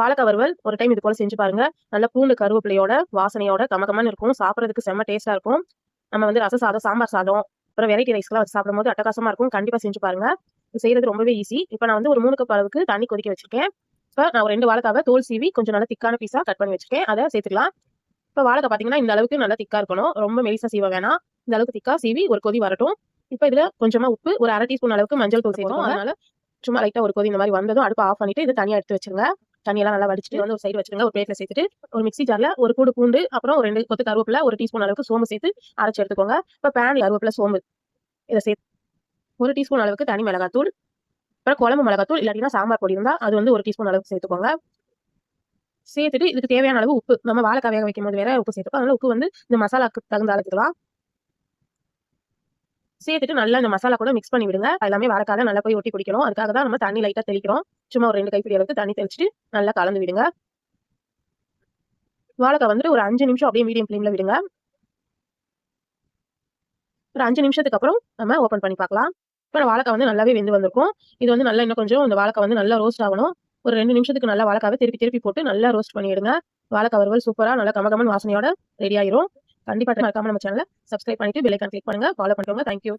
வாழைக்காய் வறுவல் ஒரு டைம் இது போல செஞ்சு பாருங்க. நல்ல பூண்டு கருவேப்பிலையோட வாசனையோட கமகமன்னு இருக்கும். சாப்பிட்றதுக்கு செம்ம டேஸ்டா இருக்கும். நம்ம வந்து ரச சாதம் சாம்பார் சாதம் அப்புறம் வெரைட்டி ரைஸ்க்குலாம் வச்சு சாப்பிடும்போது அட்டகாசமா இருக்கும். கண்டிப்பா செஞ்சு பாருங்க. இது செய்யறது ரொம்பவே ஈஸி இப்போ நான் வந்து ஒரு மூணு கப் அளவுக்கு தண்ணி கொதிக்க வச்சிருக்கேன். இப்போ நான் ஒரு ரெண்டு வாழைக்காவை தோல் சீவி கொஞ்சம் நல்லா திக்கான பீஸா கட் பண்ணி வச்சிருக்கேன். அதை சேர்த்துக்கலாம். இப்போ வாழைக்காய் பார்த்தீங்கன்னா இந்த அளவுக்கு நல்லா திக்கா இருக்கணும். ரொம்ப மெலிசா சீவ வேணாம். இந்த அளவுக்கு திக்கா சீவி ஒரு கொதி வரட்டும். இப்போ இதுல கொஞ்சமா உப்பு ஒரு அரை டீஸ்பூன் அளவுக்கு மஞ்சள் தூள் சேர்த்தோம் அதனால சும்மா லைட்டா ஒரு கொதி இந்த மாதிரி வந்ததும் அடுப்பு ஆஃப் பண்ணிட்டு இது தனியா எடுத்து வச்சிருங்க. தண்ணியெல்லாம் நல்லா வடிச்சிட்டு வந்து ஒரு சைடு வச்சிருங்க ஒரு பிளேட்ல சேர்த்துட்டு ஒரு மிக்ஸி ஜார்ல ஒரு கூடு பூண்டு அப்புறம் ஒரு ரெண்டு கொத்து கருவேப்பிலை ஒரு டீஸ்பூன் அளவுக்கு சோம்பு சேர்த்து அரைச்சு எடுத்துக்கோங்க. இப்போ பேன் கருவேப்பில சோம்பு இதை சேர்த்து ஒரு டீஸ்பூன் அளவுக்கு தனி மிளகாத்தூள் அப்புறம் குழம்பு மிளகாத்தூள் இல்லாட்டினா சாம்பார் பொடி இருந்தால் அது வந்து ஒரு டீஸ்பூன் அளவுக்கு சேர்த்துக்கோங்க. சேர்த்துட்டு இதுக்கு தேவையான அளவு உப்பு நம்ம வாழைக்காய் வேக வைக்கும் போது வேற உப்பு சேர்த்துக்கோ அதனால உப்பு வந்து இந்த மசாலாக்கு தகுந்த அளவுக்குலாம் சேர்த்துட்டு நல்லா இந்த மசாலா கூட மிக்ஸ் பண்ணி விடுங்க. அது எல்லாமே வாழைக்கால நல்லா போய் ஒட்டி குடிக்கணும். அதுக்காக தான் நம்ம தண்ணி லைட்டாக தெளிக்கிறோம். சும்மா ஒரு ரெண்டு கைப்பிடி அளவுக்கு தண்ணி தெளிச்சுட்டு நல்லா கலந்து விடுங்க. வாழைக்காய் வந்துட்டு ஒரு அஞ்சு நிமிஷம் அப்படியே மீடியம் ஃப்ளேம்ல விடுங்க. ஒரு அஞ்சு நிமிஷத்துக்கு அப்புறம் நம்ம ஓப்பன் பண்ணி பார்க்கலாம். இப்போ வாழைக்காய் வந்து நல்லாவே வெந்து வந்திருக்கும். இது வந்து நல்லா இன்னும் கொஞ்சம் இந்த வாழைக்காய் வந்து நல்லா ரோஸ்ட் ஆகணும். ஒரு ரெண்டு நிமிஷத்துக்கு நல்லா வாழைக்காவை திருப்பி திருப்பி போட்டு நல்லா ரோஸ்ட் பண்ணிடுங்க வாழைக்காய் வறுவல் சூப்பரா நல்லா கமகமன் வாசனையோட ரெடி ஆயிரும். கண்டிப்பா மறக்காம நம்ம சேனலை சப்ஸ்கிரைப் பண்ணிட்டு பெல்லைக்கான் கிளிக் பண்ணுங்க. ஃபாலோ பண்ணிக்கோங்க தேங்க்யூ